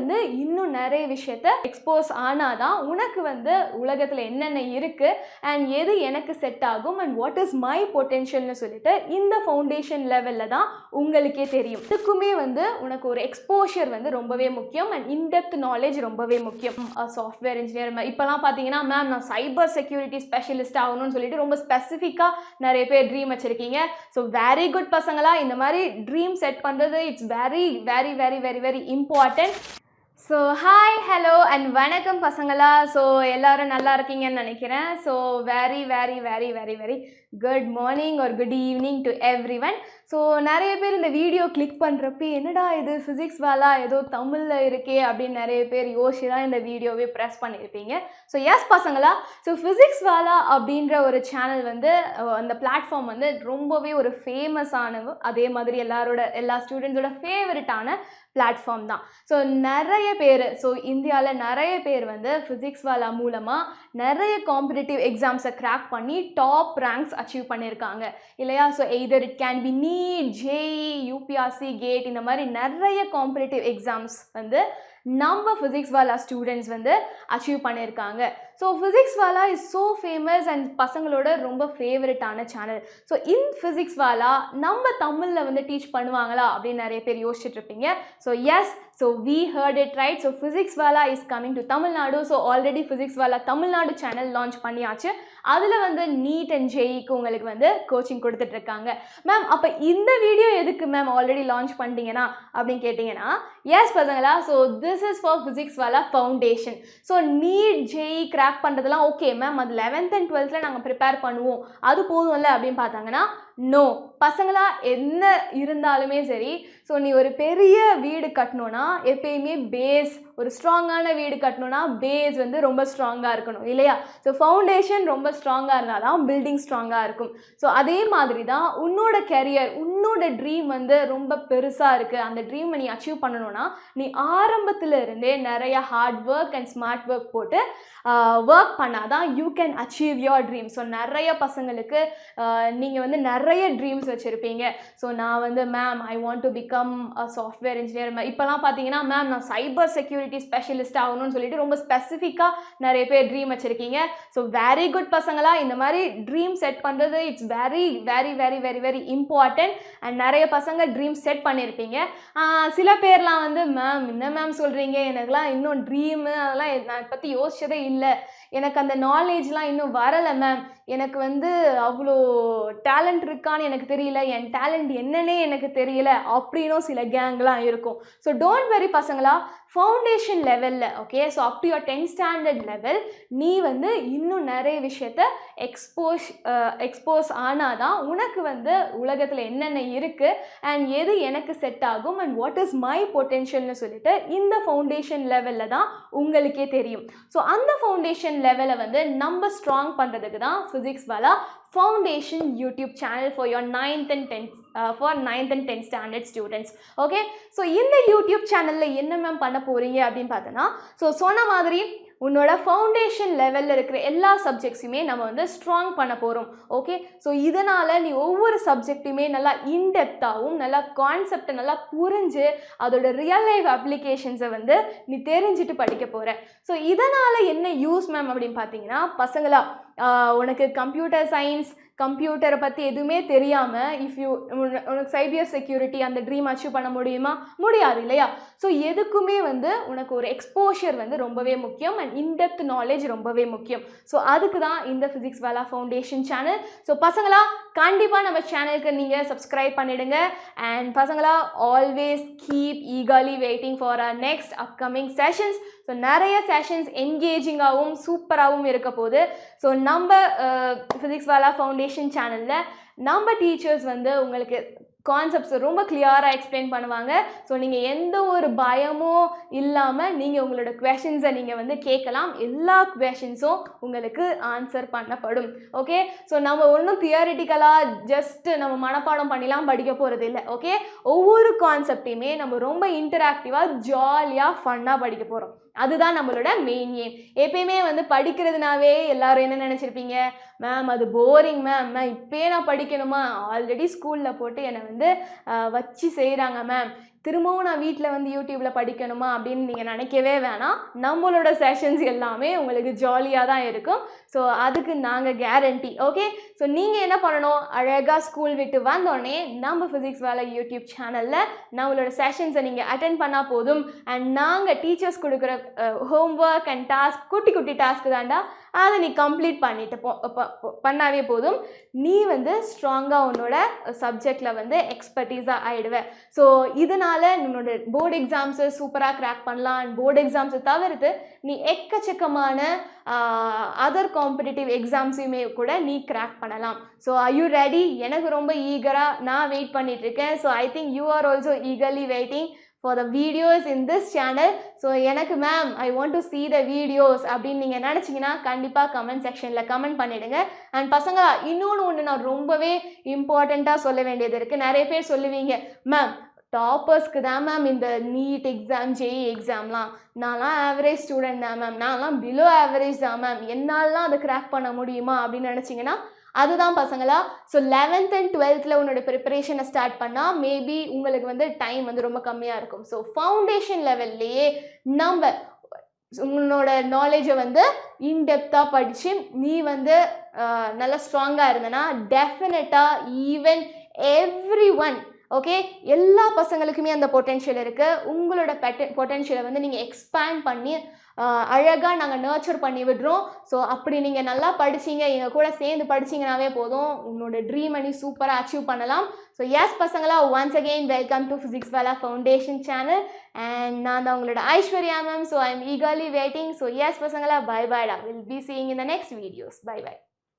வந்து இன்னும் நிறைய விஷயத்த எக்ஸ்போஸ் ஆனாதான் உனக்கு வந்து உலகத்தில் என்னென்ன இருக்குது அண்ட் எது எனக்கு செட் ஆகும்? அண்ட் வாட் இஸ் மை பொட்டென்ஷியல்னு சொல்லிட்டு இந்த ஃபவுண்டேஷன் லெவலில் தான் உங்களுக்கே தெரியும். இதுக்குமே வந்து உனக்கு ஒரு எக்ஸ்போஷர் வந்து ரொம்பவே முக்கியம். அண்ட் இன்டெப்த் நாலேஜ் ரொம்பவே முக்கியம். சாஃப்ட்வேர் இன்ஜினியர் இப்போலாம் பார்த்தீங்கன்னா மேம் நான் சைபர் செக்யூரிட்டி ஸ்பெஷலிஸ்ட் ஆகணும்னு சொல்லிட்டு ரொம்ப ஸ்பெசிஃபிக்காக நிறைய பேர் ட்ரீம் வச்சுருக்கீங்க. ஸோ வெரி குட் பசங்களா இந்த மாதிரி ட்ரீம் செட் பண்ணுறது it's very very very very very important so hi hello and வணக்கம் பசங்களா. ஸோ எல்லோரும் நல்லா இருக்கீங்கன்னு நினைக்கிறேன். So very very very very very good morning ஒரு good evening to everyone so நிறைய பேர் இந்த வீடியோ கிளிக் பண்ணுறப்ப என்னடா இது? ஃபிசிக்ஸ் வேலா? ஏதோ தமிழில் இருக்கே அப்படின்னு நிறைய பேர் யோசிச்சு தான் இந்த வீடியோவே ப்ரெஸ் பண்ணியிருப்பீங்க. ஸோ எஸ் பசங்களா ஸோ ஃபிசிக்ஸ் வேலா அப்படின்ற ஒரு சேனல் வந்து அந்த பிளாட்ஃபார்ம் வந்து ரொம்பவே ஒரு ஃபேமஸான அதே மாதிரி எல்லாரோட எல்லா ஸ்டூடெண்ட்ஸோட ஃபேவரட்டான பிளாட்ஃபார்ம் தான். ஸோ நிறைய பேர் ஸோ இந்தியாவில் நிறைய பேர் வந்து ஃபிசிக்ஸ் வாலா மூலமாக நிறைய காம்படிட்டிவ் எக்ஸாம்ஸை கிராக் பண்ணி டாப் ரேங்க்ஸ் அச்சீவ் பண்ணியிருக்காங்க இல்லையா? So either it can be NEET JEE UPSC GATE இந்த மாதிரி நிறைய காம்படிட்டிவ் எக்ஸாம்ஸ் வந்து நம்ம ஃபிசிக்ஸ் வாலா ஸ்டூடெண்ட்ஸ் வந்து அச்சீவ் பண்ணியிருக்காங்க so Physics Wallah is so famous and பசங்களோட ரொம்ப ஃபேவரட்டான channel so in Physics Wallah நம்ம தமிழில் வந்து டீச் பண்ணுவாங்களா அப்படின்னு நிறைய பேர் யோசிச்சுட்டு இருப்பீங்க. So yes so we heard it right so Physics Wallah is coming to Tamil Nadu so already Physics Wallah Tamil Nadu channel launch பண்ணியாச்சு. அதில் வந்து நீட் அண்ட் ஜெய்க்கு உங்களுக்கு வந்து கோச்சிங் கொடுத்துட்ருக்காங்க மேம் அப்போ இந்த வீடியோ எதுக்கு மேம் ஆல்ரெடி லான்ச் பண்ணிட்டீங்கன்னா அப்படின்னு கேட்டிங்கன்னா எஸ் பசங்களா so this is for Physics Wallah foundation so NEET JEE track பண்ணுறதுலாம் ஓகே மேம் அது லெவன்த் அண்ட் டுவெல்த்தில் நாங்கள் ப்ரிப்பேர் பண்ணுவோம். அது போதும்ல அப்படின்னு பார்த்தாங்கன்னா நோ பசங்களாக என்ன இருந்தாலுமே சரி ஸோ நீ ஒரு பெரிய வீடு கட்டணுன்னா எப்பயுமே பேஸ் ஒரு ஸ்ட்ராங்கான வீடு கட்டணும்னா பேஸ் வந்து ரொம்ப ஸ்ட்ராங்காக இருக்கணும் இல்லையா? ஸோ ஃபவுண்டேஷன் ரொம்ப ஸ்ட்ராங்காக இருந்தால் தான் பில்டிங் ஸ்ட்ராங்காக இருக்கும். ஸோ அதே மாதிரி தான் உன்னோட கெரியர் உன்னோட ட்ரீம் வந்து ரொம்ப பெருசாக இருக்குது அந்த ட்ரீமை நீ அச்சீவ் பண்ணணும்னா நீ ஆரம்பத்தில் இருந்தே நிறைய hard work and smart work போட்டு ஒர்க் பண்ணாதான் you can achieve your dream so நிறைய பசங்களுக்கு நீங்கள் வந்து நிறைய ட்ரீம்ஸ் வச்சுருப்பீங்க. ஸோ நான் வந்து ma'am I want to become a software engineer இப்போலாம் பார்த்தீங்கன்னா மேம் நான் சைபர் செக்யூரிட்டி ஸ்பெஷலிஸ்ட் ஆகணும்னு சொல்லிட்டு ரொம்ப ஸ்பெசிஃபிக்காக நிறைய பேர் ட்ரீம் வச்சுருக்கீங்க. ஸோ வெரி குட் பசங்களா இந்த மாதிரி ட்ரீம் செட் பண்ணுறது it's very very very very very important and நிறைய பசங்க ட்ரீம் செட் பண்ணியிருப்பீங்க சில பேர்லாம் வந்து மேம் என்ன மேம் சொல்கிறீங்க எனக்குலாம் இன்னும் ட்ரீமு அதெல்லாம் நான் பற்றி யோசிச்சதே இல்லை. எனக்கு அந்த நாலேஜ்லாம் இன்னும் வரலை மேம் எனக்கு வந்து அவ்வளோ டேலண்ட் இருக்கான்னு எனக்கு தெரியல. என் டேலண்ட் என்னன்னே எனக்கு தெரியல. அப்படின்னும் சில கேங்லாம் இருக்கும். ஸோ டோன்ட் வெரி பசங்களா ஃபவுண்டேஷன் லெவலில் okay so up to your tenth standard level நீ வந்து இன்னும் நிறைய விஷயத்த எக்ஸ்போஸ் எக்ஸ்போஸ் ஆனாதான் உனக்கு வந்து உலகத்தில் என்னென்ன இருக்குது அண்ட் எது எனக்கு செட் ஆகும் அண்ட் வாட் இஸ் மை பொட்டென்ஷியல்னு சொல்லிட்டு இந்த ஃபவுண்டேஷன் லெவலில் தான் உங்களுக்கே தெரியும். ஸோ அந்த ஃபவுண்டேஷன் லெவலை வந்து நம்ம ஸ்ட்ராங் பண்ணுறதுக்கு தான் Physics Wallah foundation YouTube channel for your ninth and tenth for ninth and tenth standard students okay so இந்த யூடியூப் சேனலில் என்ன மேம் பண்ண போகிறீங்க அப்படின்னு பார்த்தோன்னா ஸோ சொன்ன மாதிரி உன்னோட ஃபவுண்டேஷன் லெவலில் இருக்கிற எல்லா சப்ஜெக்ட்ஸுமே நம்ம வந்து ஸ்ட்ராங் பண்ண போகிறோம் ஓகே ஸோ இதனால் நீ ஒவ்வொரு சப்ஜெக்ட்டுமே நல்லா இன்டெப்த்தாகவும் நல்லா கான்செப்டை நல்லா புரிஞ்சு அதோட ரியல் லைஃப் அப்ளிகேஷன்ஸை வந்து நீ தெரிஞ்சுட்டு படிக்க போகிற ஸோ இதனால் என்ன யூஸ் மேம் அப்படின்னு பார்த்தீங்கன்னா பசங்களா உனக்கு கம்ப்யூட்டர் சயின்ஸ் கம்ப்யூட்டரை பற்றி எதுவுமே தெரியாமல் இஃப் யூ உனக்கு சைபர் செக்யூரிட்டி அந்த ட்ரீம் அச்சீவ் பண்ண முடியுமா? முடியாது இல்லையா? ஸோ எதுக்குமே வந்து உனக்கு ஒரு எக்ஸ்போஷர் வந்து ரொம்பவே முக்கியம் அண்ட் இன்டெப்த் நாலேஜ் ரொம்பவே முக்கியம். ஸோ அதுக்கு தான் இந்த ஃபிசிக்ஸ் வேலா ஃபவுண்டேஷன் சேனல் ஸோ பசங்களா கண்டிப்பாக நம்ம சேனலுக்கு நீங்கள் சப்ஸ்கிரைப் பண்ணிடுங்க. அண்ட் பசங்களா always keep eagerly waiting for our next upcoming sessions so நிறைய செஷன்ஸ் என்கேஜிங்காகவும் சூப்பராகவும் இருக்க போகுது. ஸோ நம்ம ஃபிசிக்ஸ் வேலா ஃபவுண்டேஷன் சேனலில் நம்ம டீச்சர்ஸ் வந்து உங்களுக்கு கான்செப்ட்ஸ் ரொம்ப கிளியராக எக்ஸ்பிளைன் பண்ணுவாங்க. ஸோ நீங்கள் எந்த ஒரு பயமும் இல்லாமல் நீங்கள் உங்களோட கொஷின்ஸை நீங்கள் வந்து கேட்கலாம். எல்லா கொஷின்ஸும் உங்களுக்கு ஆன்சர் பண்ணப்படும். ஓகே ஸோ நம்ம ஒன்றும் தியாரிட்டிக்கலாக ஜஸ்ட் நம்ம மனப்பாடம் பண்ணிலாம் படிக்க போகிறது இல்லை ஓகே ஒவ்வொரு கான்செப்டையுமே நம்ம ரொம்ப இன்டராக்டிவாக ஜாலியாக ஃபன்னாக படிக்க போகிறோம் அதுதான் நம்மளோட மெயின் எய்ம் எப்பயுமே வந்து படிக்கிறதுனாவே எல்லாரும் என்ன நினச்சிருப்பீங்க? மேம் அது போரிங் மேம் மேம் இப்போயே நான் படிக்கணுமா? ஆல்ரெடி ஸ்கூலில் போட்டு என்னை வந்து வச்சு செய்கிறாங்க மேம் திரும்பவும் நான் வீட்டில் வந்து யூடியூப்பில் படிக்கணுமா அப்படின்னு நீங்கள் நினைக்கவே வேணாம். நம்மளோட செஷன்ஸ் எல்லாமே உங்களுக்கு ஜாலியாக தான் இருக்கும். ஸோ அதுக்கு நாங்கள் கேரண்டி ஓகே ஸோ நீங்கள் என்ன பண்ணணும்? அழகாக ஸ்கூல் விட்டு வந்தோடனே நம்ம ஃபிசிக்ஸ் வேலை யூடியூப் சேனலில் நம்மளோட செஷன்ஸை நீங்கள் அட்டென்ட் பண்ணால் போதும். அண்ட் நாங்கள் டீச்சர்ஸ் கொடுக்குற ஹோம்ஒர்க் அண்ட் டாஸ்க் குட்டி குட்டி டாஸ்க்கு தாண்டா அதை நீ கம்ப்ளீட் பண்ணிட்டு போ பண்ணாவே போதும். நீ வந்து ஸ்ட்ராங்காக உன்னோட சப்ஜெக்டில் வந்து எக்ஸ்பர்டீஸாக ஆகிடுவேன் ஸோ இதனால் உன்னோட போர்டு எக்ஸாம்ஸை சூப்பராக கிராக் பண்ணலாம். அண்ட் போர்டு எக்ஸாம்ஸை தவிர்த்து நீ எக்கச்சக்கமான அதர் காம்படிட்டிவ் எக்ஸாம்ஸையுமே கூட நீ கிராக் பண்ணலாம். ஸோ ஐ யூ ரெடி எனக்கு ரொம்ப ஈகராக நான் வெயிட் பண்ணிகிட்ருக்கேன் இருக்கேன். So I think you are also eagerly waiting for the videos in this channel so எனக்கு ma'am I want to see the videos அப்படின்னு நீங்கள் நினச்சிங்கன்னா கண்டிப்பாக கமெண்ட் செக்ஷனில் கமெண்ட் பண்ணிவிடுங்க அண்ட் பசங்க இன்னொன்று ஒன்று நான் ரொம்பவே இம்பார்ட்டண்ட்டாக சொல்ல வேண்டியது இருக்குது நிறைய பேர் சொல்லுவீங்க மேம் டாப்பர்ஸ்க்கு தான் மேம் இந்த நீட் எக்ஸாம் ஜேஇ எக்ஸாம்லாம் நான்லாம் ஆவரேஜ் ஸ்டூடெண்ட் தான் மேம் நான்லாம் பிலோ ஆவரேஜ் தான் மேம் என்னாலலாம் அதை கிராக் பண்ண முடியுமா அப்படின்னு நினச்சிங்கன்னா அதுதான் பசங்களா? ஸோ லெவன்த் அண்ட் டுவெல்த்தில் உன்னோட ப்ரிப்பரேஷனை ஸ்டார்ட் பண்ணால் மேபி உங்களுக்கு வந்து டைம் வந்து ரொம்ப கம்மியாக இருக்கும். ஸோ ஃபவுண்டேஷன் லெவல்லையே நம்ம உன்னோட நாலேஜை வந்து இன்டெப்த்தாக படித்து நீ வந்து நல்லா ஸ்ட்ராங்காக இருந்தனா டெஃபினட்டாக ஈவன் எவ்ரி ஒன் ஓகே எல்லா பசங்களுக்குமே அந்த பொட்டென்ஷியல் இருக்குது உங்களோட பெட்ட பொட்டென்ஷியலை வந்து நீங்கள் எக்ஸ்பேண்ட் பண்ணி அழகாக நாங்கள் நர்ச்சர் பண்ணி விடுறோம். ஸோ அப்படி நீங்கள் நல்லா படிச்சீங்க எங்கள் கூட சேர்ந்து படிச்சீங்கனாவே போதும். உன்னோட ட்ரீம் அணி சூப்பராக அச்சீவ் பண்ணலாம். ஸோ எஸ் பசங்களா once again welcome to physics Vela foundation channel and நான் தான் உங்களோட Aishwarya ma'am so I am eagerly waiting so yes பசங்களா பை பாய்டா will be seeing in the next videos bye bye